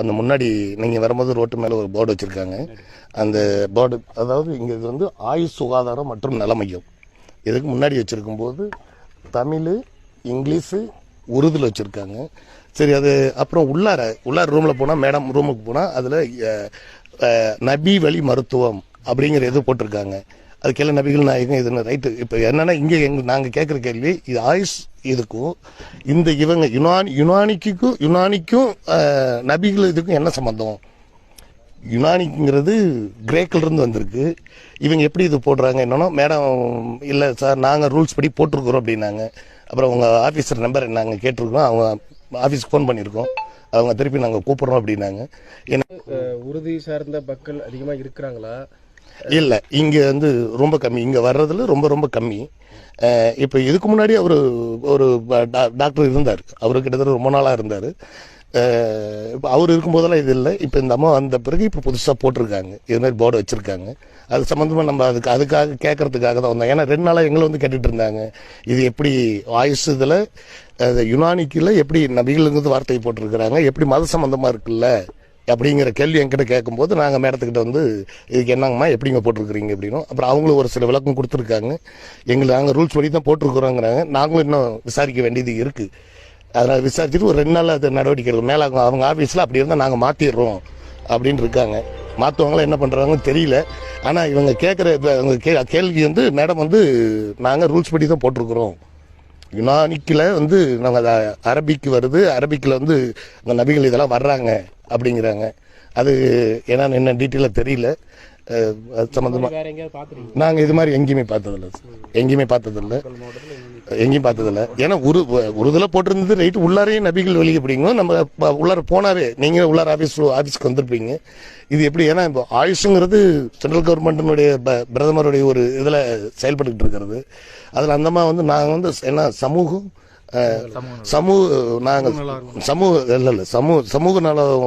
அந்த முன்னாடி நீங்கள் வரும்போது ரோட்டு மேலே ஒரு போர்டு வச்சுருக்காங்க. அந்த போர்டு அதாவது இங்கே இது வந்து ஆயுஷ் சுகாதாரம் மற்றும் நல மையம் இதுக்கு முன்னாடி வச்சுருக்கும் போது தமிழ் இங்கிலீஷு உருதில் வச்சுருக்காங்க. சரி அது அப்புறம் உள்ளார உள்ளார ரூமில் போனால் மேடம் ரூமுக்கு போனால் அதில் நபி வழி மருத்துவம் அப்படிங்கிற இது போட்டிருக்காங்க. அதுக்கெல்லாம் நபிகள் நாயகம் இதுன்னு ரைட்டு இப்போ என்னன்னா இங்கே எங்க நாங்கள் கேட்குற கேள்வி இது ஆயுஷ் இதுக்கும் இந்த இவங்க யுனானி யுனானிக்கும் யுனானிக்கும் நபிகள் இதுக்கும் என்ன சம்பந்தம் யுனானிங்கிறது கிரேக்கில் இருந்து வந்திருக்கு இவங்க எப்படி இது போடுறாங்க என்னன்னா மேடம் இல்லை சார் நாங்கள் ரூல்ஸ் படி போட்டிருக்கிறோம் அப்படின்னாங்க அப்புறம் உங்கள் ஆஃபீஸர் நம்பர் நாங்கள் கேட்டிருக்கோம் அவங்க ஆஃபீஸ்க்கு ஃபோன் பண்ணியிருக்கோம் அவங்க திருப்பி நாங்கள் கூப்பிட்றோம் அப்படின்னாங்க ஏன்னா உறுதி சார்ந்த மக்கள் அதிகமாக இருக்கிறாங்களா இல்லை இங்கே வந்து ரொம்ப கம்மி. இங்கே வர்றதுல ரொம்ப ரொம்ப கம்மி. இப்போ இதுக்கு முன்னாடி அவர் ஒரு டா- டாக்டர் இருந்தார். அவர் கிட்டத்தட்ட ரொம்ப நாளாக இருந்தார். இப்போ அவர் இருக்கும்போதெல்லாம் இது இல்லை. இப்போ இந்த அம்மா வந்த பிறகு இப்போ புதுசாக போட்டிருக்காங்க. இது மாதிரி போர்டு வச்சுருக்காங்க. அது சம்மந்தமாக நம்ம அதுக்கு அதுக்காக கேட்கறதுக்காக தான் வந்தோம். ஏன்னா ரெண்டு நாளாக எங்களை வந்து கேட்டுட்டு இருந்தாங்க. இது எப்படி ஆயுஷ் இதில் யுனானிக்கில் எப்படி நபிகளுங்கிறது வார்த்தை போட்டிருக்கிறாங்க. எப்படி மத சம்மந்தமாக இருக்குல்ல? அப்படிங்கிற கேள்வி என்கிட்ட கேட்கும்போது நாங்கள் மேடத்துக்கிட்ட வந்து இதுக்கு என்னங்கம்மா எப்படிங்க போட்டிருக்கிறீங்க? அப்படின்னும். அப்புறம் அவங்களும் ஒரு சில விளக்கம் கொடுத்துருக்காங்க. எங்களை நாங்கள் ரூல்ஸ் படி தான் போட்டிருக்கிறோங்கிறாங்க. நாங்களும் இன்னும் விசாரிக்க வேண்டியது இருக்குது அதனால் விசாரிச்சுட்டு ஒரு ரெண்டு நாள் அது நடவடிக்கை எடுக்கும். மேலே அவங்க அவங்க ஆஃபீஸில் அப்படி இருந்தால் நாங்கள் மாற்றிடுறோம் அப்படின்னு இருக்காங்க. மாற்றுவாங்களா என்ன பண்ணுறாங்கன்னு தெரியல. ஆனால் இவங்க கேட்குற அவங்க கே கேள்வி வந்து மேடம் வந்து நாங்கள் ரூல்ஸ் படி தான் போட்டிருக்கிறோம். யுனானிக்கில் வந்து நாங்கள் அரபிக்கு வருது அரபிக்கில் வந்து இந்த நபிகள் இதெல்லாம் வர்றாங்க அப்படிங்கிறாங்க. அது என்னன்னு என்ன டீட்டெயிலாக தெரியல. அது சம்மந்தமாக நாங்கள் இது மாதிரி எங்கேயுமே பார்த்ததில்ல எங்கேயுமே பார்த்ததில்ல. எங்கேயும் பார்த்ததில்ல. ஏன்னா உரு உருதுல போட்டிருந்தது ரைட்டு உள்ளாரையும் நபிகள் வெளியே பிடிங்க நம்ம உள்ளார போனாவே நீங்க உள்ளார ஆபீஸ் ஆபீஸ்க்கு வந்திருப்பீங்க. இது எப்படி ஏன்னா இப்போ ஆயுஷுங்கிறது சென்ட்ரல் கவர்மெண்ட்டினுடைய பிரதமருடைய ஒரு இதில் செயல்பட்டுக்கிட்டு இருக்கிறது. அதில் அந்தமா வந்து நாங்கள் வந்து என்ன சமூகம் சமூக நாங்கள் சமூக இல்லை இல்லை சமூக சமூக நலம்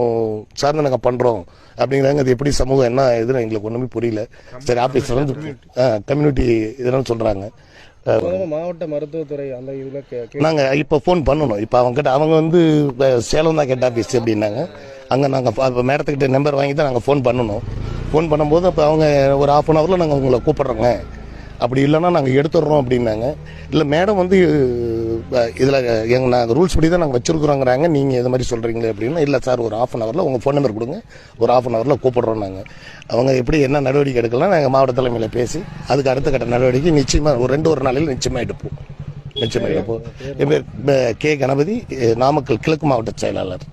சார்ந்து நாங்கள் பண்ணுறோம் அப்படிங்கிறாங்க அது எப்படி சமூகம் என்ன இதுன்னு எங்களுக்கு ஒன்றுமே புரியல. சரி ஆஃபீஸில் வந்து கம்யூனிட்டி இதெல்லாம் சொல்கிறாங்க மாவட்ட மருத்துவத்துறை அந்த இதுல நாங்கள் இப்போ ஃபோன் பண்ணணும். இப்போ அவங்க கிட்ட அவங்க வந்து சேலம் தான் கேட்ட ஆஃபீஸ் அப்படின்னாங்க. அங்கே நாங்கள் இப்போ மேடத்துக்கிட்ட நம்பர் வாங்கி தான் நாங்கள் ஃபோன் பண்ணணும். ஃபோன் பண்ணும்போது அப்போ அவங்க ஒரு ஆஃப் அன் ஹவரில் நாங்கள் உங்களை கூப்பிட்றோங்க. அப்படி இல்லைன்னா நாங்கள் எடுத்துடுறோம் அப்படின்னாங்க. இல்லை மேடம் வந்து இதில் எங்கள் நாங்கள் ரூல்ஸ் படி தான் நாங்கள் வச்சுருக்குறோங்கிறாங்க. நீங்கள் இது மாதிரி சொல்கிறீங்களே அப்படின்னா. இல்லை சார் ஒரு ஆஃப் அன் ஹவரில் உங்கள் ஃபோன் நம்பர் கொடுங்க. ஒரு ஆஃப் அன் ஹவரில் கூப்பிட்றோம் நாங்கள் அவங்க எப்படி என்ன நடவடிக்கை எடுக்கலாம் நாங்கள் மாவட்ட தலைமையில் பேசி அதுக்கு அடுத்த கட்ட நடவடிக்கை நிச்சயமாக ஒரு ரெண்டு ஒரு நாளையில் நிச்சயமாக எடுப்போம் நிச்சயமாக எடுப்போம் என் பேர் கே கணபதி நாமக்கல் கிழக்கு மாவட்ட செயலாளர்.